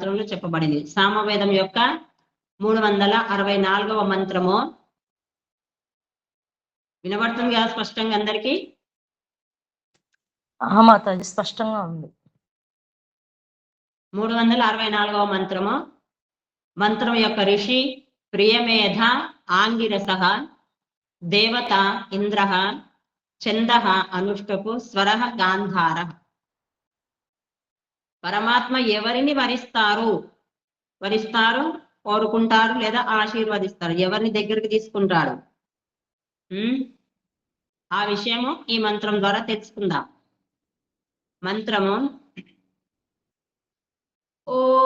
మంత్రంలో చెప్పబడింది సామవేదం యొక్క మూడు వందల అరవై నాలుగవ మంత్రము. వినబడుతుంది కదా స్పష్టంగా అందరికీ? మాతాజీ స్పష్టంగా ఉంది. మూడు వందల అరవై నాలుగవ మంత్రము. మంత్రం యొక్క ఋషి ప్రియమేధ ఆంగిరస దేవత ఇంద్ర చంద అనుష్టపు స్వర గాంధార. పరమాత్మ ఎవరిని వరిస్తారు? వరిస్తారు కోరుకుంటారు లేదా ఆశీర్వదిస్తారు? ఎవరిని దగ్గరికి తీసుకుంటారు? ఆ విషయము ఈ మంత్రం ద్వారా తెలుసుకుందాం. మంత్రము. ఓ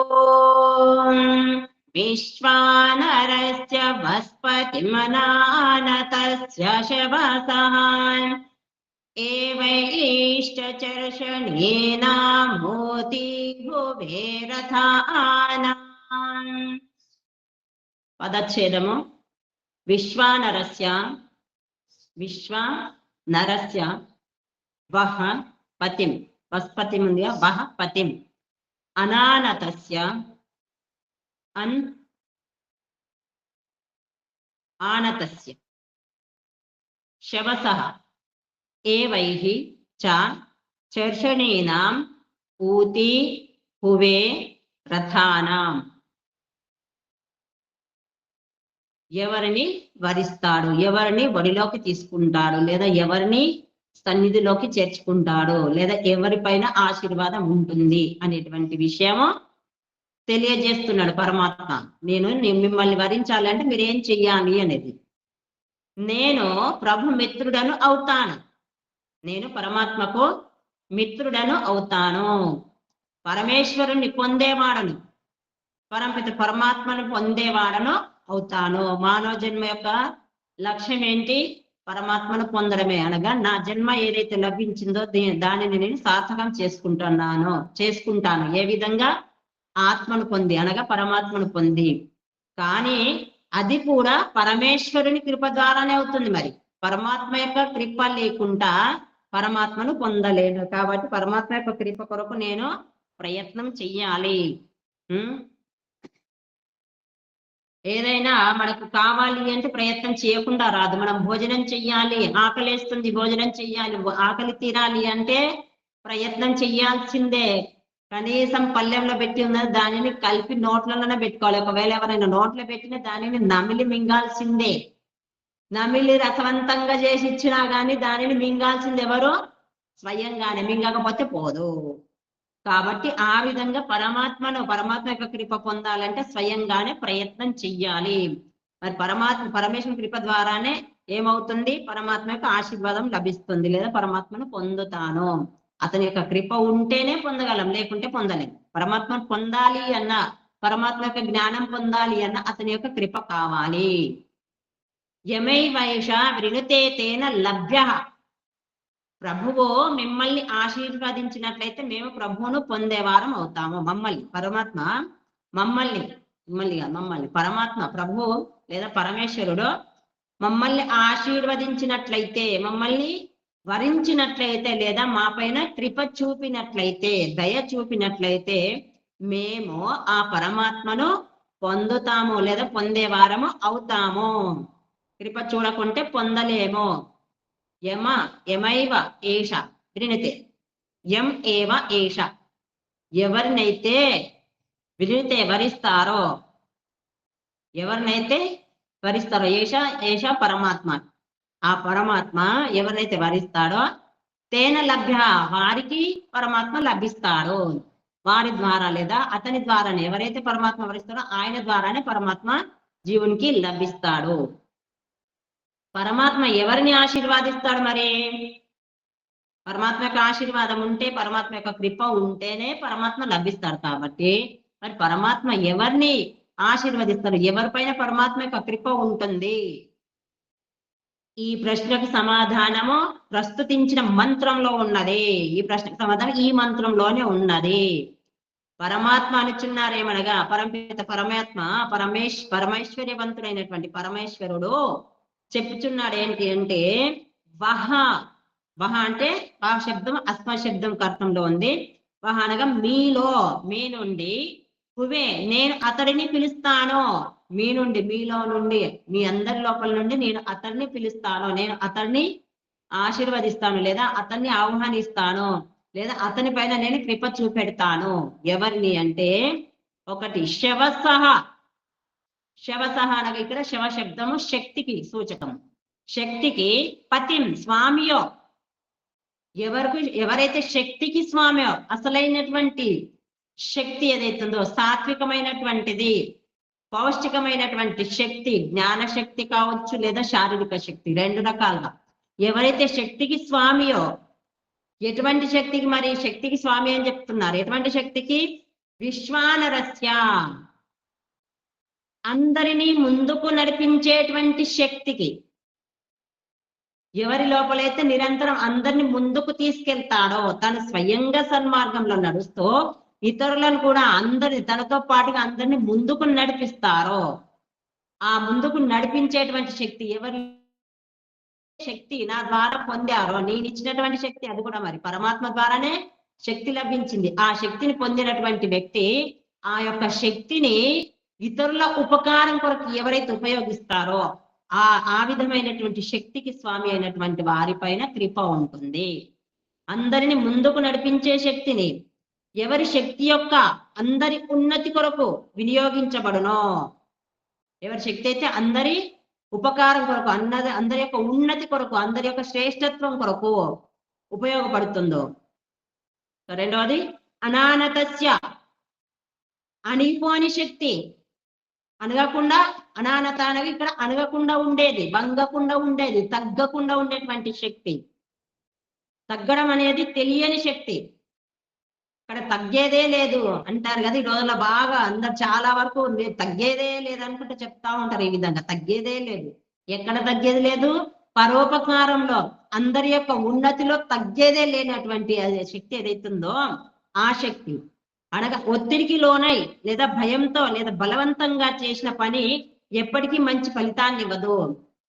విశ్వానరస్య వస్పతిమనానతస్య శవసః ఏవైష్టచర్షణేనామోతి భువేరథానాం పదచ్ఛేదము. విశ్వానరస్య విశ్వానరస్య వహ పతిం వస్పతిం ఉంది వహ పతిం అనానతస్య అన్ ఆనతస్య. శవసహ ఏవైః చ చర్షణీనాం ఊతి హువే రథానాం. ఎవరిని వరిస్తాడు ఎవరిని ఒడిలోకి తీసుకుంటాడు? లేదా ఎవరిని సన్నిధిలోకి చేర్చుకుంటాడు? లేదా ఎవరిపైన ఆశీర్వాదం ఉంటుంది? అనేటువంటి విషయము తెలియజేస్తున్నాడు పరమాత్మ. నేను మిమ్మల్ని వరించాలంటే మీరేం చెయ్యాలి అనేది. నేను ప్రభు మిత్రుడను అవుతాను. నేను పరమాత్మకు మిత్రుడను అవుతాను. పరమేశ్వరుణ్ణి పొందేవాడను. పరంపిత పరమాత్మను పొందేవాడను అవుతాను. మానవ జన్మ యొక్క లక్ష్యం ఏంటి? పరమాత్మను పొందడమే అనగా నా జన్మ ఏదైతే లభించిందో దానిని నేను సార్థకం చేసుకుంటున్నాను. చేసుకుంటాను. ఏ విధంగా? ఆత్మను పొంది అనగా పరమాత్మను పొంది. కానీ అది కూడా పరమేశ్వరుని కృప ద్వారానే అవుతుంది మరి. పరమాత్మ యొక్క కృప లేకుండా పరమాత్మను పొందలేను. కాబట్టి పరమాత్మ యొక్క కృప కొరకు నేను ప్రయత్నం చెయ్యాలి. ఏదైనా మనకు కావాలి అంటే ప్రయత్నం చేయకుండా రాదు. మనం భోజనం చెయ్యాలి ఆకలేస్తుంది భోజనం చెయ్యాలి ఆకలి తీరాలి అంటే ప్రయత్నం చెయ్యాల్సిందే. కనీసం పల్లెంలో పెట్టి ఉన్నది దానిని కలిపి నోట్లలోనే పెట్టుకోవాలి. ఒకవేళ ఎవరైనా నోట్లో పెట్టిన దానిని నమిలి మింగాల్సిందే. నమిలి రసవంతంగా చేసి ఇచ్చినా గాని దానిని మింగాల్సింది ఎవరు? స్వయంగానే మింగకపోతే పోదు. కాబట్టి ఆ విధంగా పరమాత్మను పరమాత్మ యొక్క కృప పొందాలంటే స్వయంగానే ప్రయత్నం చెయ్యాలి. మరి పరమాత్మ పరమేశ్వర కృప ద్వారానే ఏమవుతుంది? పరమాత్మ యొక్క ఆశీర్వాదం లభిస్తుంది లేదా పరమాత్మను పొందుతాను. అతని యొక్క కృప ఉంటేనే పొందగలం లేకుంటే పొందలేం. పరమాత్మను పొందాలి అన్న పరమాత్మ యొక్క జ్ఞానం పొందాలి అన్న అతని యొక్క కృప కావాలి. యమై వైష వృణుతే తేన లభ్య. ప్రభువు మిమ్మల్ని ఆశీర్వదించినట్లయితే మేము ప్రభువును పొందేవారం అవుతాము. మమ్మల్ని పరమాత్మ మమ్మల్ని మిమ్మల్ని కాదు, మమ్మల్ని పరమాత్మ ప్రభువు లేదా పరమేశ్వరుడు మమ్మల్ని ఆశీర్వదించినట్లయితే మమ్మల్ని వరించినట్లయితే లేదా మా పైన కృప చూపినట్లయితే దయ చూపినట్లయితే మేము ఆ పరమాత్మను పొందుతాము లేదా పొందేవారము అవుతాము. కృప చూడకుంటే పొందలేమో. యమ యమైవ ఏష వినితే ఎం ఏవ ఏష. ఎవరినైతే వినితే వరిస్తారో ఎవరినైతే వరిస్తారో ఏష ఏష పరమాత్మ. ఆ పరమాత్మ ఎవరినైతే వరిస్తాడో తేన లభ్య వారికి పరమాత్మ లభిస్తాడు. వారి ద్వారా లేదా అతని ద్వారానే ఎవరైతే పరమాత్మ వరిస్తాడో ఆయన ద్వారానే పరమాత్మ జీవునికి లభిస్తాడు. పరమాత్మ ఎవరిని ఆశీర్వాదిస్తాడు మరి? పరమాత్మ యొక్క ఆశీర్వాదం ఉంటే పరమాత్మ యొక్క కృప ఉంటేనే పరమాత్మ లభిస్తాడు కాబట్టి మరి పరమాత్మ ఎవరిని ఆశీర్వదిస్తారు? ఎవరిపైన పరమాత్మ యొక్క కృప ఉంటుంది? ఈ ప్రశ్నకు సమాధానము ప్రస్తుతించిన మంత్రంలో ఉన్నది. ఈ ప్రశ్నకు సమాధానం ఈ మంత్రంలోనే ఉన్నది. పరమాత్మ అనుచున్నారేమనగా పరమపిత పరమాత్మ పరమేశ్ పరమేశ్వర్యవంతుడైనటువంటి పరమేశ్వరుడు చెప్పుచున్నాడు ఏంటి అంటే వహ. వహ అంటే ఆ శబ్దం అస్మ శబ్దం కర్తంలో ఉంది. వహ అనగా మీలో మీ నుండి. హువే నేను అతడిని పిలుస్తాను. మీ నుండి మీలో నుండి. మీ అందరి లోపల నుండి నేను అతడిని పిలుస్తాను. నేను అతడిని ఆశీర్వదిస్తాను లేదా అతన్ని ఆహ్వానిస్తాను లేదా అతని పైన నేను కృప చూపెడతాను. ఎవరిని అంటే ఒకటి శవసహ. శవసహ అనగా ఇక్కడ శవ శబ్దము శక్తికి సూచకం శక్తికి పతిం స్వామియో. ఎవరికి ఎవరైతే శక్తికి స్వామియో అసలైనటువంటి శక్తి ఏదైతుందో సాత్వికమైనటువంటిది పౌష్టికమైనటువంటి శక్తి జ్ఞాన శక్తి కావచ్చు లేదా శారీరక శక్తి రెండు రకాలుగా. ఎవరైతే శక్తికి స్వామియో ఎటువంటి శక్తికి మరి శక్తికి స్వామి అని చెప్తున్నారు? ఎటువంటి శక్తికి? విశ్వానరస్య. అందరినీ ముందుకు నడిపించేటువంటి శక్తికి ఎవరి లోపలైతే నిరంతరం అందరిని ముందుకు తీసుకెళ్తాడో తను స్వయంగా సన్మార్గంలో నడుస్తూ ఇతరులను కూడా అందరిని తనతో పాటుగా అందరిని ముందుకు నడిపిస్తారో ఆ ముందుకు నడిపించేటువంటి శక్తి ఎవరి శక్తి నా ద్వారా పొందారో నేను ఇచ్చినటువంటి శక్తి అది కూడా మరి పరమాత్మ ద్వారానే శక్తి లభించింది. ఆ శక్తిని పొందినటువంటి వ్యక్తి ఆ యొక్క శక్తిని ఇతరుల ఉపకారం కొరకు ఎవరైతే ఉపయోగిస్తారో ఆ ఆ విధమైనటువంటి శక్తికి స్వామి అయినటువంటి వారిపైన కృప ఉంటుంది. అందరిని ముందుకు నడిపించే శక్తిని ఎవరి శక్తి యొక్క అందరి ఉన్నతి కొరకు వినియోగించబడునో ఎవరి శక్తి అయితే అందరి ఉపకారం కొరకు అన్నది అందరి యొక్క ఉన్నతి కొరకు అందరి యొక్క శ్రేష్టత్వం కొరకు ఉపయోగపడుతుందో. రెండవది అనానతస్య అణిపోని శక్తి అనగకుండా అనానత అనగా ఇక్కడ అనగకుండా ఉండేది భంగకుండా ఉండేది తగ్గకుండా ఉండేటువంటి శక్తి. తగ్గడం అనేది తెలియని శక్తి. ఇక్కడ తగ్గేదే లేదు అంటారు కదా ఈ రోజుల్లో బాగా అందరు చాలా వరకు తగ్గేదే లేదు అనుకుంటే చెప్తా ఉంటారు ఈ విధంగా తగ్గేదే లేదు. ఎక్కడ తగ్గేది లేదు? పరోపకారంలో అందరి యొక్క ఉన్నతిలో తగ్గేదే లేనటువంటి అది శక్తి ఏదైతుందో ఆ శక్తి. అనగా ఒత్తిడికి లోనై లేదా భయంతో లేదా బలవంతంగా చేసిన పని ఎప్పటికీ మంచి ఫలితాన్ని ఇవ్వదు.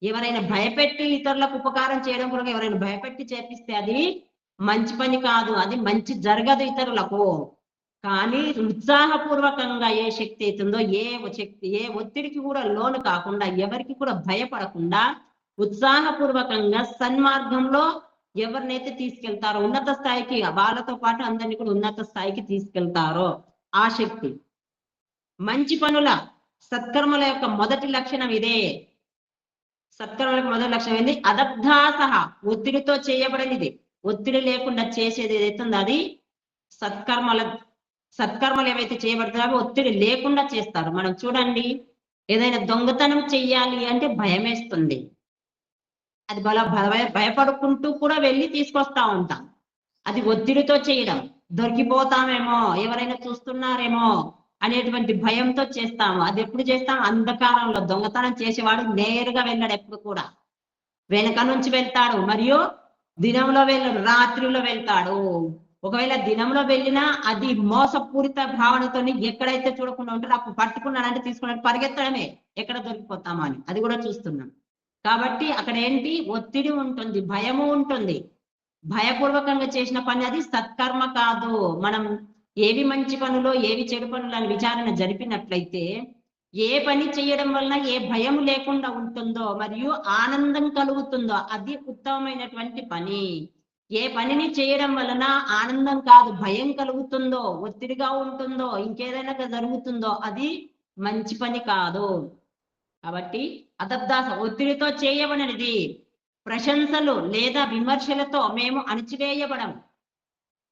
ఎవరైనా భయపెట్టి ఇతరులకు ఉపకారం చేయడం కొరకు ఎవరైనా భయపెట్టి చేపిస్తే అది మంచి పని కాదు అది మంచి జరగదు ఇతరులకు. కానీ ఉత్సాహపూర్వకంగా ఏ శక్తి అవుతుందో ఏ శక్తి ఏ ఒత్తిడికి కూడా లోను కాకుండా ఎవరికి కూడా భయపడకుండా ఉత్సాహపూర్వకంగా సన్మార్గంలో ఎవరినైతే తీసుకెళ్తారో ఉన్నత స్థాయికి వాళ్ళతో పాటు అందరినీ కూడా ఉన్నత స్థాయికి తీసుకెళ్తారో ఆ శక్తి. మంచి పనుల సత్కర్మల యొక్క మొదటి లక్షణం ఇదే. సత్కర్మలకు మొదటి లక్షణం ఏంది? అదబ్ధాసహ ఒత్తిడితో చేయబడినది. ఒత్తిడి లేకుండా చేసేది ఏదైతే ఉందో అది సత్కర్మల సత్కర్మలు ఏవైతే చేయబడతారో ఒత్తిడి లేకుండా చేస్తారు. మనం చూడండి ఏదైనా దొంగతనం చెయ్యాలి అంటే భయం వేస్తుంది అది బల భయపడుకుంటూ కూడా వెళ్ళి తీసుకొస్తా ఉంటాం. అది ఒత్తిడితో చేయడం. దొరికిపోతామేమో ఎవరైనా చూస్తున్నారేమో అనేటువంటి భయంతో చేస్తాము. అది ఎప్పుడు చేస్తాం? అంధకారంలో దొంగతనం చేసేవాడు నేరుగా వెళ్ళాడు ఎప్పుడు కూడా. వెనక నుంచి వెళ్తాడు మరియు దినంలో వెళ్ళడు రాత్రిలో వెళ్తాడు. ఒకవేళ దినంలో వెళ్ళినా అది మోసపూరిత భావనతో ఎక్కడైతే చూడకుండా ఉంటారో అప్పుడు పట్టుకున్నాడంటే తీసుకున్నాడు పరిగెత్తడమే. ఎక్కడ దొరికిపోతామా అని. అది కూడా చూస్తున్నాం. కాబట్టి అక్కడ ఏంటి ఒత్తిడి ఉంటుంది భయము ఉంటుంది. భయపూర్వకంగా చేసిన పని అది సత్కర్మ కాదు. మనం ఏవి మంచి పనులో ఏవి చెడు పనులు అని విచారణ జరిపినట్లయితే ఏ పని చేయడం వలన ఏ భయం లేకుండా ఉంటుందో మరియు ఆనందం కలుగుతుందో అది ఉత్తమమైనటువంటి పని. ఏ పనిని చేయడం వలన ఆనందం కాదు భయం కలుగుతుందో ఒత్తిడిగా ఉంటుందో ఇంకేదైనా జరుగుతుందో అది మంచి పని కాదు. కాబట్టి అదబ్దాస ఒత్తిడితో చేయబడినది. ప్రశంసలు లేదా విమర్శలతో మేము అణచివేయబడం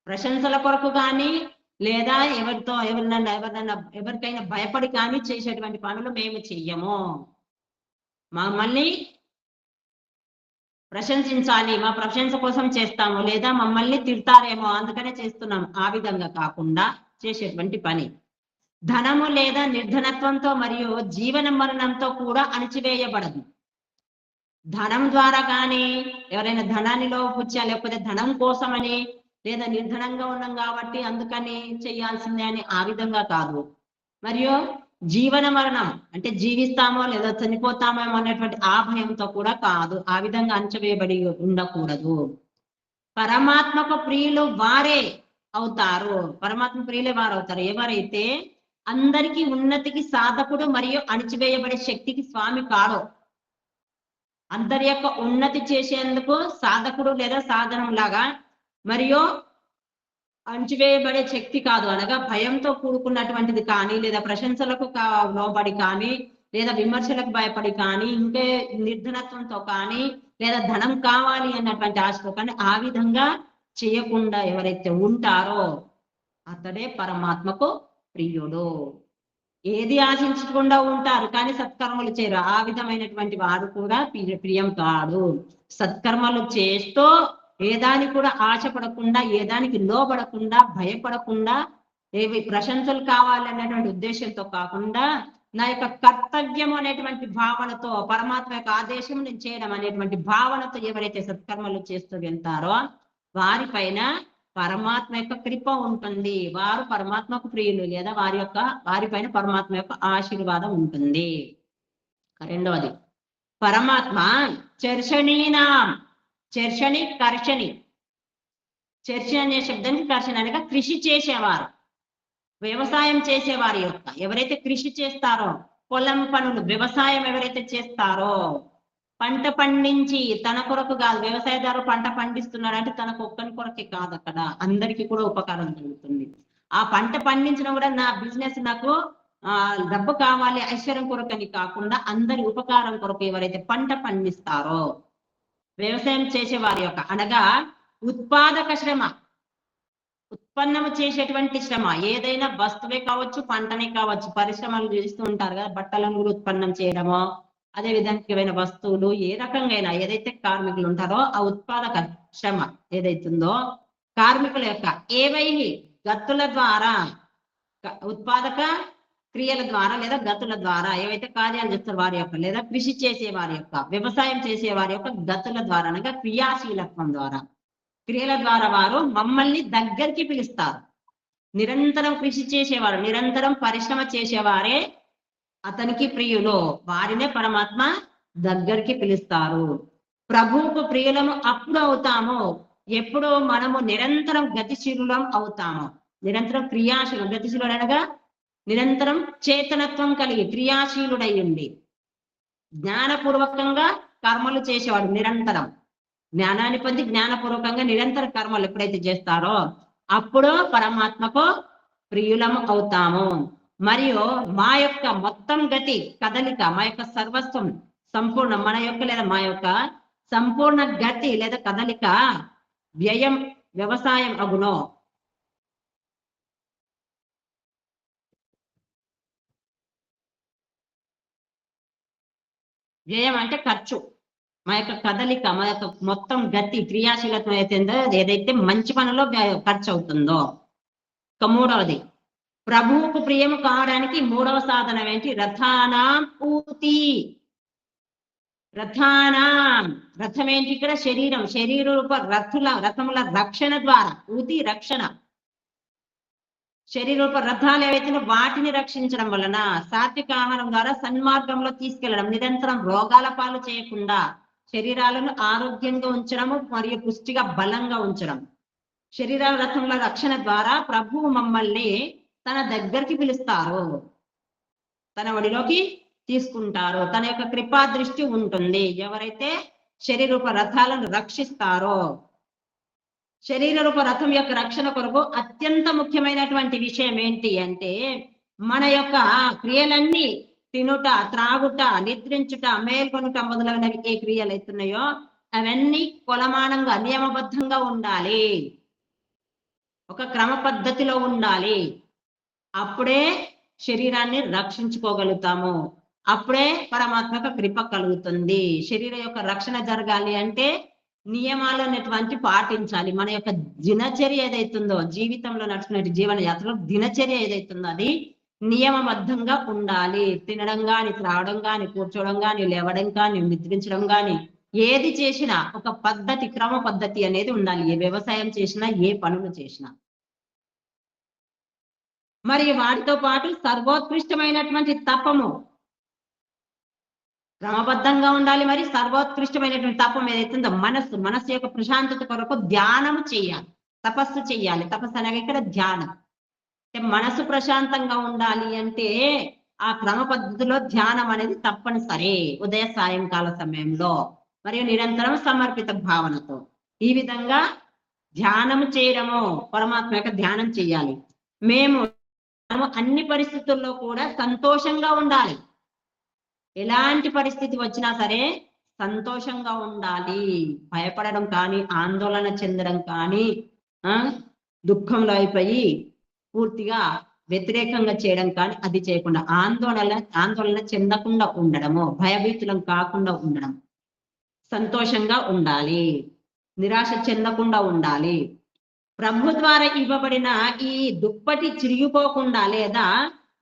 ప్రశంసల కొరకు కానీ లేదా ఎవరితో ఎవరినన్నా ఎవరినన్నా ఎవరికైనా భయపడి కానీ చేసేటువంటి పనులు మేము చెయ్యము. మమ్మల్ని ప్రశంసించాలి. మా ప్రశంస కోసం చేస్తాము లేదా మమ్మల్ని తిడతారేమో అందుకనే చేస్తున్నాం ఆ విధంగా కాకుండా చేసేటువంటి పని. ధనము లేదా నిర్ధనత్వంతో మరియు జీవన మరణంతో కూడా అణచివేయబడదు. ధనం ద్వారా కానీ ఎవరైనా ధనాన్ని లోపుచ్చా లేకపోతే ధనం కోసమని లేదా నిర్ధనంగా ఉన్నాం కాబట్టి అందుకని చేయాల్సిందే అని ఆ విధంగా కాదు. మరియు జీవన మరణం అంటే జీవిస్తామో లేదా చనిపోతామో అనేటువంటి ఆ భయంతో కూడా కాదు. ఆ విధంగా అంచవేయబడి ఉండకూడదు. పరమాత్మకు ప్రియులు వారే అవుతారు. పరమాత్మ ప్రియులే వారు అవుతారు ఎవరైతే అందరికీ ఉన్నతికి సాధకుడు మరియు అణిచివేయబడే శక్తికి స్వామి కాడు. అందరి యొక్క ఉన్నతి చేసేందుకు సాధకుడు లేదా సాధనం లాగా మరియు అణచివేయబడే శక్తి కాదు. అనగా భయంతో కూడుకున్నటువంటిది కానీ లేదా ప్రశంసలకు కా లోబడి కానీ లేదా విమర్శలకు భయపడి కానీ ఇంకే నిర్ధనత్వంతో కానీ లేదా ధనం కావాలి అన్నటువంటి ఆశతో కానీ ఆ విధంగా చేయకుండా ఎవరైతే ఉంటారో అతడే పరమాత్మకు ప్రియుడు. ఏది ఆశించకుండా ఉంటారు కానీ సత్కర్మలు చేయరు. ఆ విధమైనటువంటి వారు కూడా ప్రియ- ప్రియం కాదు సత్కర్మలు చేస్తూ ఏదాని కూడా ఆశపడకుండా ఏదానికి లోబడకుండా భయపడకుండా ఏవి ప్రశంసలు కావాలనేటువంటి ఉద్దేశంతో కాకుండా నా యొక్క కర్తవ్యం అనేటువంటి భావనతో పరమాత్మ యొక్క ఆదేశం నేను చేయడం అనేటువంటి భావనతో ఎవరైతే సత్కర్మలు చేస్తూ వెళ్తారో వారిపైన పరమాత్మ యొక్క కృప ఉంటుంది. వారు పరమాత్మకు ప్రియులు లేదా వారి యొక్క వారిపైన పరమాత్మ యొక్క ఆశీర్వాదం ఉంటుంది. రెండవది పరమాత్మ చర్షణీనాం చర్షణి కర్షణి చర్చ అనే శబ్దానికి కర్షణ అనగా కృషి చేసేవారు. వ్యవసాయం చేసేవారి యొక్క ఎవరైతే కృషి చేస్తారో పొలం పనులు వ్యవసాయం ఎవరైతే చేస్తారో పంట పండించి తన కొరకు కాదు వ్యవసాయదారు పంట పండిస్తున్నాడంటే తనకు ఒక్కని కొరకే కాదు అక్కడ. అందరికీ కూడా ఉపకారం జరుగుతుంది. ఆ పంట పండించడం కూడా నా బిజినెస్ నాకు ఆ డబ్బు కావాలి ఐశ్వర్యం కొరకని కాకుండా అందరి ఉపకారం కొరకు ఎవరైతే పంట పండిస్తారో వ్యవసాయం చేసే వారి యొక్క అనగా ఉత్పాదక శ్రమ. ఉత్పన్నము చేసేటువంటి శ్రమ. ఏదైనా వస్తువే కావచ్చు పంటనే కావచ్చు పరిశ్రమలు చేస్తూ ఉంటారు కదా బట్టలను కూడా ఉత్పన్నం చేయడమో అదే విధంగా వస్తువులు ఏ రకంగా అయినా ఏదైతే కార్మికులు ఉంటారో ఆ ఉత్పాదక శ్రమ ఏదైతుందో కార్మికుల యొక్క ఏవై గత్తుల ద్వారా ఉత్పాదక క్రియల ద్వారా లేదా గతుల ద్వారా ఏవైతే కార్యాలు చేస్తారు వారి యొక్క లేదా కృషి చేసే వారి యొక్క వ్యవసాయం చేసే వారి యొక్క గతుల ద్వారా అనగా క్రియాశీలత్వం ద్వారా క్రియల ద్వారా వారు మమ్మల్ని దగ్గరికి పిలుస్తారు. నిరంతరం కృషి చేసేవారు నిరంతరం పరిశ్రమ చేసేవారే అతనికి ప్రియులు వారినే పరమాత్మ దగ్గరికి పిలుస్తారు. ప్రభువుకు ప్రియులము అప్పుడు అవుతాము ఎప్పుడు మనము నిరంతరం గతిశీలులం అవుతాము. నిరంతరం క్రియాశీలం గతిశీలుడు అనగా నిరంతరం చేతనత్వం కలిగి క్రియాశీలుడై ఉండి జ్ఞానపూర్వకంగా కర్మలు చేసేవాడు నిరంతరం. జ్ఞానాన్ని పొంది జ్ఞానపూర్వకంగా నిరంతర కర్మలు ఎప్పుడైతే చేస్తారో అప్పుడు పరమాత్మకు ప్రియులము అవుతాము. మరియు మా యొక్క మొత్తం గతి కదలిక మా యొక్క సర్వస్వం సంపూర్ణ మన యొక్క లేదా మా యొక్క సంపూర్ణ గతి లేదా కదలిక వ్యయం వ్యవసాయం అగునో. వ్యయం అంటే ఖర్చు. మా యొక్క కదలిక మా యొక్క మొత్తం గతి క్రియాశీలత్వం ఏదైతుందో ఏదైతే మంచి పనిలో ఖర్చు అవుతుందో. ఇక మూడవది ప్రభువుకు ప్రియము కావడానికి మూడవ సాధనం ఏంటి? రథానాం ఊతి. రథానాం. రథం ఏంటి ఇక్కడ? శరీరం. శరీర రూప రథుల రథముల రక్షణ ద్వారా. ఊతి రక్షణ. శరీర రూప రథాలు ఏవైతే వాటిని రక్షించడం వలన సాత్విక ఆహారం ద్వారా సన్మార్గంలో తీసుకెళ్ళడం నిరంతరం రోగాల పాలు చేయకుండా శరీరాలను ఆరోగ్యంగా ఉంచడము మరియు పుష్టిగా బలంగా ఉంచడం. శరీర రథముల రక్షణ ద్వారా ప్రభువు మమ్మల్ని తన దగ్గరికి పిలుస్తారు తన ఒడిలోకి తీసుకుంటారు తన యొక్క కృపా దృష్టి ఉంటుంది. ఎవరైతే శరీరూప రథాలను రక్షిస్తారో శరీర రూప రథం యొక్క రక్షణ కొరకు అత్యంత ముఖ్యమైనటువంటి విషయం ఏంటి అంటే మన యొక్క క్రియలన్నీ తినుట త్రాగుట నిద్రించుట మేల్కొనుట మొదలైనవి ఏ క్రియలు అవుతున్నాయో అవన్నీ కొలమానంగా నియమబద్ధంగా ఉండాలి. ఒక క్రమ పద్ధతిలో ఉండాలి. అప్పుడే శరీరాన్ని రక్షించుకోగలుగుతాము. అప్పుడే పరమాత్మక కృప కలుగుతుంది. శరీరం యొక్క రక్షణ జరగాలి అంటే నియమాలు అనేటువంటి పాటించాలి. మన యొక్క దినచర్య ఏదైతుందో జీవితంలో నడుచుకునే జీవన యాత్రలో దినచర్య ఏదైతుందో అది నియమబద్ధంగా ఉండాలి. తినడం కానీ త్రాగడం కానీ కూర్చోవడం కానీ లేవడం కానీ నిద్రించడం కానీ ఏది చేసినా ఒక పద్ధతి క్రమ పద్ధతి అనేది ఉండాలి. ఏ వ్యవసాయం చేసినా ఏ పనులు చేసినా. మరి వాటితో పాటు సర్వోత్కృష్టమైనటువంటి తపము. క్రమబద్ధంగా ఉండాలి మరి సర్వోత్కృష్టమైనటువంటి తపం ఏదైతుందో మనస్సు. మనస్సు యొక్క ప్రశాంతత కొరకు ధ్యానం చేయాలి. తపస్సు చేయాలి. తపస్సు అనగా ఇక్కడ ధ్యానం. అంటే మనసు ప్రశాంతంగా ఉండాలి అంటే ఆ క్రమ పద్ధతిలో ధ్యానం అనేది తప్పనిసరి. ఉదయ సాయంకాల సమయంలో మరియు నిరంతరం సమర్పిత భావనతో. ఈ విధంగా ధ్యానం చేయడము పరమాత్మ యొక్క ధ్యానం చేయాలి. మేము మనము అన్ని పరిస్థితుల్లో కూడా సంతోషంగా ఉండాలి. ఎలాంటి పరిస్థితి వచ్చినా సరే సంతోషంగా ఉండాలి. భయపడడం కానీ ఆందోళన చెందడం కానీ ఆ దుఃఖంలో అయిపోయి పూర్తిగా వ్యతిరేకంగా చేయడం కానీ అది చేయకుండా ఆందోళన ఆందోళన చెందకుండా ఉండడము భయభీతులం కాకుండా ఉండడం సంతోషంగా ఉండాలి. నిరాశ చెందకుండా ఉండాలి. ప్రభు ద్వారా ఇవ్వబడిన ఈ దుప్పటి చిరిగిపోకుండా లేదా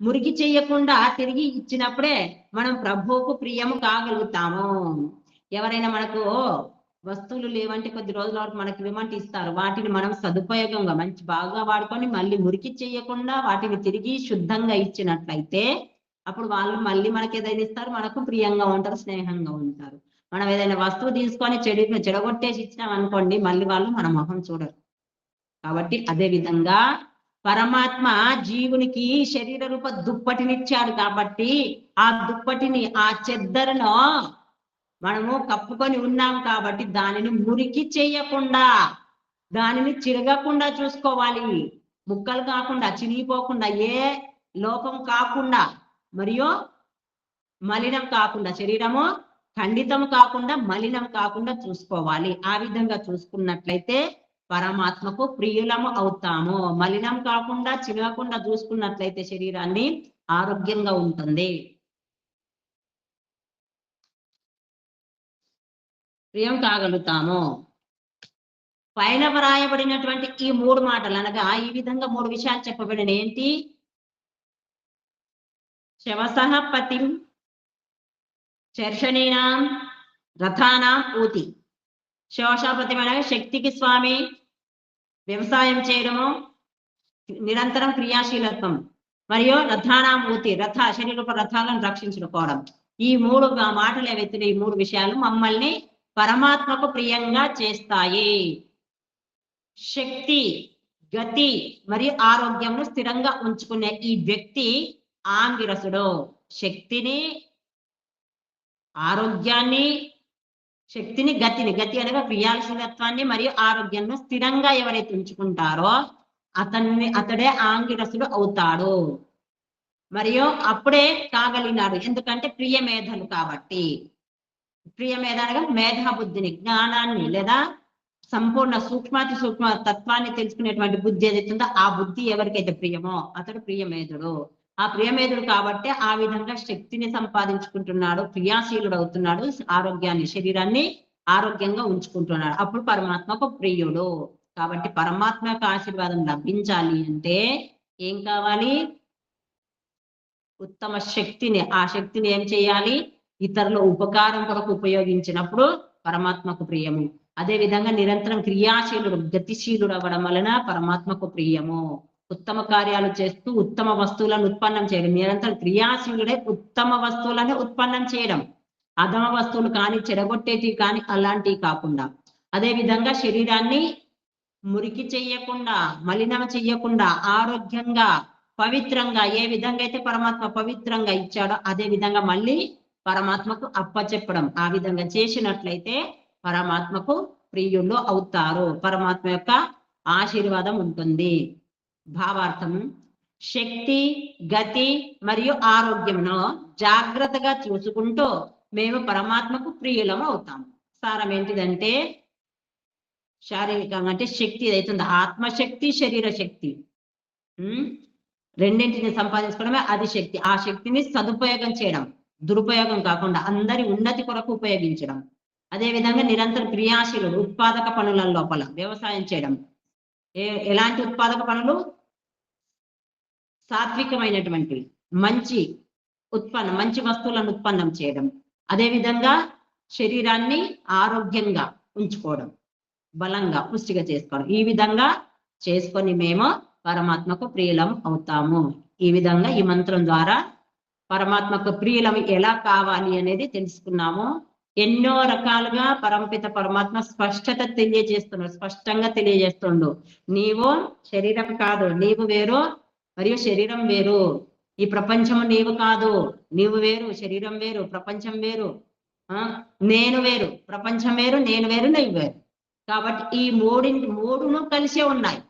మురికి చేయకుండా తిరిగి ఇచ్చినప్పుడే మనం ప్రభువుకు ప్రియము కాగలుగుతాము. ఎవరైనా మనకు వస్తువులు లేవంటే కొద్ది రోజుల వరకు మనకి ఇవ్వమంటే ఇస్తారు. వాటిని మనం సదుపయోగంగా మంచి బాగా వాడుకొని మళ్ళీ మురికి చేయకుండా వాటిని తిరిగి శుద్ధంగా ఇచ్చినట్లయితే అప్పుడు వాళ్ళు మళ్ళీ మనకి ఏదైనా ఇస్తారు? మనకు ప్రియంగా ఉంటారు స్నేహంగా ఉంటారు. మనం ఏదైనా వస్తువు తీసుకొని చెడు చెడగొట్టేసి ఇచ్చినాం అనుకోండి మళ్ళీ వాళ్ళు మన మొహం చూడరు. కాబట్టి అదే విధంగా పరమాత్మ జీవునికి శరీర రూప దుప్పటినిచ్చాడు కాబట్టి ఆ దుప్పటిని ఆ చెద్దరును మనము కప్పుకొని ఉన్నాం కాబట్టి దానిని మురికి చేయకుండా దానిని చిరగకుండా చూసుకోవాలి. ముక్కలు కాకుండా చినిగిపోకుండా ఏ లోపం కాకుండా మరియు మలినం కాకుండా శరీరము ఖండితం కాకుండా మలినం కాకుండా చూసుకోవాలి. ఆ విధంగా చూసుకున్నట్లయితే పరమాత్మకు ప్రియులము అవుతాము. మలినం కాకుండా చినగకుండా చూసుకున్నట్లయితే శరీరాన్ని ఆరోగ్యంగా ఉంటుంది. ప్రియం కాగలుగుతాము. పైన వ్రాయబడినటువంటి ఈ మూడు మాటలు అనగా ఈ విధంగా మూడు విషయాలు చెప్పబడిన ఏంటి? శవసహ పతిం చర్షణీనాం రథానాం ఊతి. శోషాపతి అనగా శక్తికి స్వామి వ్యవసాయం చేయడము నిరంతరం క్రియాశీలత్వం మరియు రథానామూర్తి రథ శరీరూప రథాలను రక్షించుకోవడం. ఈ మూడు మాటలు ఏవైతే ఈ మూడు విషయాలు మమ్మల్ని పరమాత్మకు ప్రియంగా చేస్తాయి. శక్తి గతి మరియు ఆరోగ్యంను స్థిరంగా ఉంచుకునే ఈ వ్యక్తి ఆంగిరసుడు. శక్తిని ఆరోగ్యాన్ని శక్తిని గతిని గతి అనగా క్రియాశీలత్వాన్ని మరియు ఆరోగ్యాన్ని స్థిరంగా ఎవరైతే ఉంచుకుంటారో అతన్ని అతడే ఆంగిరసుడు అవుతాడు. మరియు అప్పుడే కాగలిగినాడు ఎందుకంటే ప్రియ మేధలు కాబట్టి. ప్రియ మేధ అనగా మేధాబుద్ధిని జ్ఞానాన్ని లేదా సంపూర్ణ సూక్ష్మాతి సూక్ష్మ తత్వాన్ని తెలుసుకునేటువంటి బుద్ధి ఏదైతే ఉందో ఆ బుద్ధి ఎవరికైతే ప్రియమో అతడు ప్రియమేధుడు. ఆ ప్రియమేధుడు కాబట్టి ఆ విధంగా శక్తిని సంపాదించుకుంటున్నాడు క్రియాశీలుడు అవుతున్నాడు ఆరోగ్యాన్ని శరీరాన్ని ఆరోగ్యంగా ఉంచుకుంటున్నాడు. అప్పుడు పరమాత్మకు ప్రియుడు. కాబట్టి పరమాత్మ యొక్క ఆశీర్వాదం లభించాలి అంటే ఏం కావాలి? ఉత్తమ శక్తిని ఆ శక్తిని ఏం చేయాలి? ఇతరుల ఉపకారం కొరకు ఉపయోగించినప్పుడు పరమాత్మకు ప్రియము. అదే విధంగా నిరంతరం క్రియాశీలుడు గతిశీలుడు అవ్వడం వలన పరమాత్మకు ప్రియము. ఉత్తమ కార్యాలు చేస్తూ ఉత్తమ వస్తువులను ఉత్పన్నం చేయడం. నిరంతరం క్రియాశీలుడే ఉత్తమ వస్తువులను ఉత్పన్నం చేయడం. అధమ వస్తువులు కానీ చెడగొట్టేటివి కానీ అలాంటివి కాకుండా. అదే విధంగా శరీరాన్ని మురికి చెయ్యకుండా మలినం చెయ్యకుండా ఆరోగ్యంగా పవిత్రంగా ఏ విధంగా అయితే పరమాత్మ పవిత్రంగా ఇచ్చాడో అదే విధంగా మళ్ళీ పరమాత్మకు అప్పచెప్పడం. ఆ విధంగా చేసినట్లయితే పరమాత్మకు ప్రియులు అవుతారు. పరమాత్మ యొక్క ఆశీర్వాదం ఉంటుంది. భావార్థం శక్తి గతి మరియు ఆరోగ్యమును జాగ్రత్తగా చూసుకుంటూ మేము పరమాత్మకు ప్రియులం అవుతాము. సారం ఏంటిదంటే శారీరకంగా అంటే శక్తి ఏదైతుందో ఆత్మశక్తి శరీర శక్తి రెండింటిని సంపాదించుకోవడమే అది శక్తి ఆ శక్తిని సదుపయోగం చేయడం దురుపయోగం కాకుండా అందరి ఉన్నతి కొరకు ఉపయోగించడం. అదే విధంగా నిరంతర క్రియాశీలు ఉత్పాదక పనుల లోపల వ్యవసాయం చేయడం. ఏ ఎలాంటి ఉత్పాదక పనులు? సాత్వికమైనటువంటి మంచి ఉత్పన్నం మంచి వస్తువులను ఉత్పన్నం చేయడం. అదే విధంగా శరీరాన్ని ఆరోగ్యంగా ఉంచుకోవడం. బలంగా పుష్టిగా చేసుకోవడం. ఈ విధంగా చేసుకొని మేము పరమాత్మకు ప్రియులం అవుతాము. ఈ విధంగా ఈ మంత్రం ద్వారా పరమాత్మకు ప్రియులం ఎలా కావాలి అనేది తెలుసుకున్నాము. ఎన్నో రకాలుగా పరమపిత పరమాత్మ స్పష్టత తెలియజేస్తున్నాడు స్పష్టంగా తెలియజేస్తుండు. నీవు శరీరం కాదు నీవు వేరు మరియు శరీరం వేరు. ఈ ప్రపంచము నీవు కాదు. నీవు వేరు. శరీరం వేరు. ప్రపంచం వేరు. ఆ? నేను వేరు. ప్రపంచం వేరు. నేను వేరు. నీవు వేరు. కాబట్టి ఈ మూడి మూడును కలిసే ఉన్నాయి.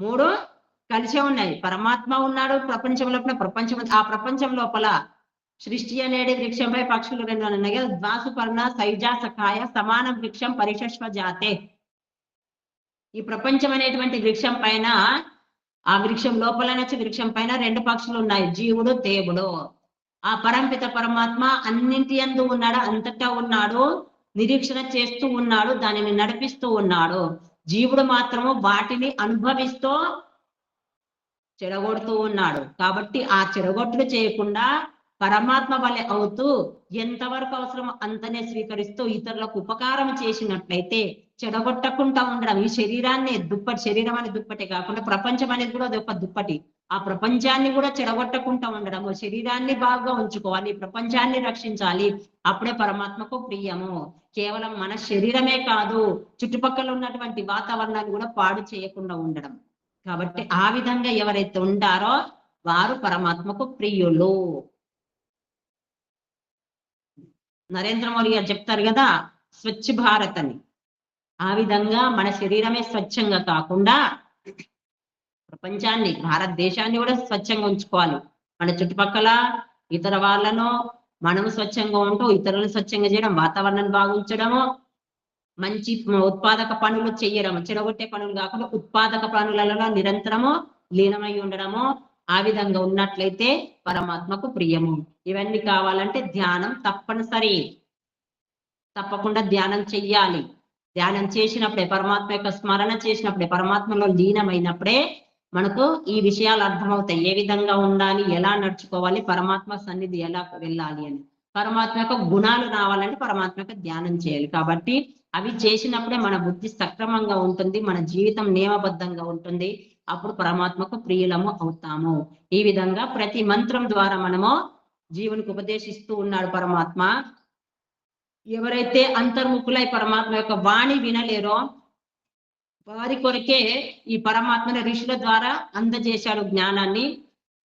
మూడు కలిసే ఉన్నాయి. పరమాత్మ ఉన్నాడు ప్రపంచం లోపల. ప్రపంచం ఆ ప్రపంచం లోపల సృష్టి అనేది వృక్షంపై పక్షులు రెండు ఉన్నాయి ద్వాసుపర్ణ సైజా సఖాయ సమాన వృక్షం పరిశస్వ జాతే ఈ ప్రపంచం అనేటువంటి వృక్షం పైన ఆ వృక్షం లోపల వృక్షం పైన రెండు పక్షులు ఉన్నాయి. జీవుడు దేవుడు. ఆ పరంపిత పరమాత్మ అన్నింటి యందు ఉన్నాడు? అంతటా ఉన్నాడు. నిరీక్షణ చేస్తూ ఉన్నాడు. దానిని నడిపిస్తూ ఉన్నాడు. జీవుడు మాత్రము వాటిని అనుభవిస్తూ చెడగొడుతూ ఉన్నాడు. కాబట్టి ఆ చెడగొట్టుడు చేయకుండా పరమాత్మ వలె అవుతూ ఎంతవరకు అవసరమో అంతనే స్వీకరిస్తూ ఇతరులకు ఉపకారం చేసినట్లయితే చెడగొట్టకుండా ఉండడం. ఈ శరీరాన్ని దుప్పటి శరీరం అనే దుప్పటి కాకుండా ప్రపంచం అనేది కూడా అది ఒక దుప్పటి. ఆ ప్రపంచాన్ని కూడా చెడగొట్టకుండా ఉండడము శరీరాన్ని బాగా ఉంచుకోవాలి ప్రపంచాన్ని రక్షించాలి. అప్పుడే పరమాత్మకు ప్రియము. కేవలం మన శరీరమే కాదు చుట్టుపక్కల ఉన్నటువంటి వాతావరణాన్ని కూడా పాడు చేయకుండా ఉండడం. కాబట్టి ఆ విధంగా ఎవరైతే ఉంటారో వారు పరమాత్మకు ప్రియులు. నరేంద్ర మోడీ గారు చెప్తారు కదా స్వచ్ఛ భారత్ అని. ఆ విధంగా మన శరీరమే స్వచ్ఛంగా కాకుండా ప్రపంచాన్ని భారతదేశాన్ని కూడా స్వచ్ఛంగా ఉంచుకోవాలి. మన చుట్టుపక్కల ఇతర వాళ్ళను మనము స్వచ్ఛంగా ఉంటూ ఇతరులను స్వచ్ఛంగా చేయడం వాతావరణాన్ని బాగుంచడము మంచి ఉత్పాదక పనులు చేయడం చెడగొట్టే పనులు కాకుండా ఉత్పాదక పనులలో నిరంతరము లీనమై ఉండడము ఆ విధంగా ఉన్నట్లయితే పరమాత్మకు ప్రియము. ఇవన్నీ కావాలంటే ధ్యానం తప్పనిసరి. తప్పకుండా ధ్యానం చెయ్యాలి. ధ్యానం చేసినప్పుడే పరమాత్మ యొక్క స్మరణ చేసినప్పుడే పరమాత్మలో లీనమైనప్పుడే మనకు ఈ విషయాలు అర్థమవుతాయి. ఏ విధంగా ఉండాలి ఎలా నడుచుకోవాలి పరమాత్మ సన్నిధి ఎలా వెళ్ళాలి అని. పరమాత్మ యొక్క గుణాలు రావాలంటే పరమాత్మ యొక్క ధ్యానం చేయాలి. కాబట్టి అవి చేసినప్పుడే మన బుద్ధి సక్రమంగా ఉంటుంది మన జీవితం నియమబద్ధంగా ఉంటుంది. అప్పుడు పరమాత్మకు ప్రియులము అవుతాము. ఈ విధంగా ప్రతి మంత్రం ద్వారా మనము జీవునికి ఉపదేశిస్తూ ఉన్నాడు పరమాత్మ. ఎవరైతే అంతర్ముఖులై పరమాత్మ యొక్క వాణి వినలేరో వారి కొరకే ఈ పరమాత్మని ఋషుల ద్వారా అందజేశాడు జ్ఞానాన్ని.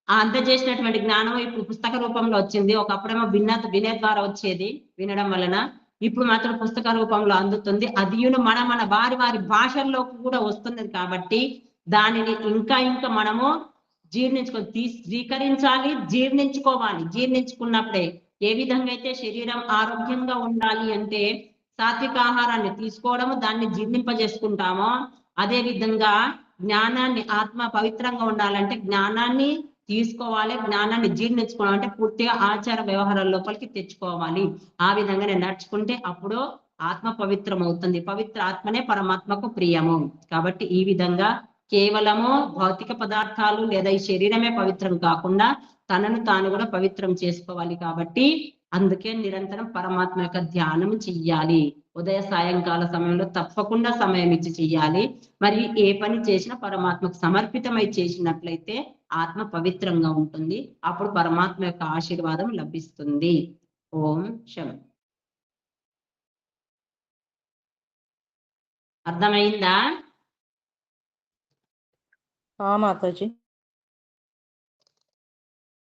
ఆ అందజేసినటువంటి జ్ఞానం ఇప్పుడు పుస్తక రూపంలో వచ్చింది. ఒకప్పుడేమో విన్న వినే ద్వారా వచ్చేది వినడం వలన. ఇప్పుడు మాత్రం పుస్తక రూపంలో అందుతుంది. అదియును మన మన వారి వారి భాషల్లోకి కూడా వస్తున్నది కాబట్టి దానిని ఇంకా ఇంకా మనము జీర్ణించుకొని తీ స్వీకరించాలి జీర్ణించుకోవాలి. జీర్ణించుకున్నప్పుడే ఏ విధంగా అయితే శరీరం ఆరోగ్యంగా ఉండాలి అంటే సాత్విక ఆహారాన్ని తీసుకోవడము దాన్ని జీర్ణింపజేసుకుంటామో అదే విధంగా జ్ఞానాన్ని ఆత్మ పవిత్రంగా ఉండాలంటే జ్ఞానాన్ని తీసుకోవాలి జ్ఞానాన్ని జీర్ణించుకోవాలి అంటే పూర్తిగా ఆచార వ్యవహారాల లోపలికి తెచ్చుకోవాలి. ఆ విధంగానే నడుచుకుంటే అప్పుడు ఆత్మ పవిత్రం అవుతుంది పవిత్ర ఆత్మనే పరమాత్మకు ప్రియము. కాబట్టి ఈ విధంగా కేవలము భౌతిక పదార్థాలు లేదా ఈ శరీరమే పవిత్రం కాకుండా తనను తాను కూడా పవిత్రం చేసుకోవాలి కాబట్టి అందుకే నిరంతరం పరమాత్మ యొక్క ధ్యానం చెయ్యాలి. ఉదయ సాయంకాల సమయంలో తప్పకుండా సమయం ఇచ్చి చెయ్యాలి. మరి ఏ పని చేసినా పరమాత్మకు సమర్పితమై చేసినట్లయితే ఆత్మ పవిత్రంగా ఉంటుంది. అప్పుడు పరమాత్మ యొక్క ఆశీర్వాదం లభిస్తుంది. ఓం శం. అర్థమైందా? మాతాజీ.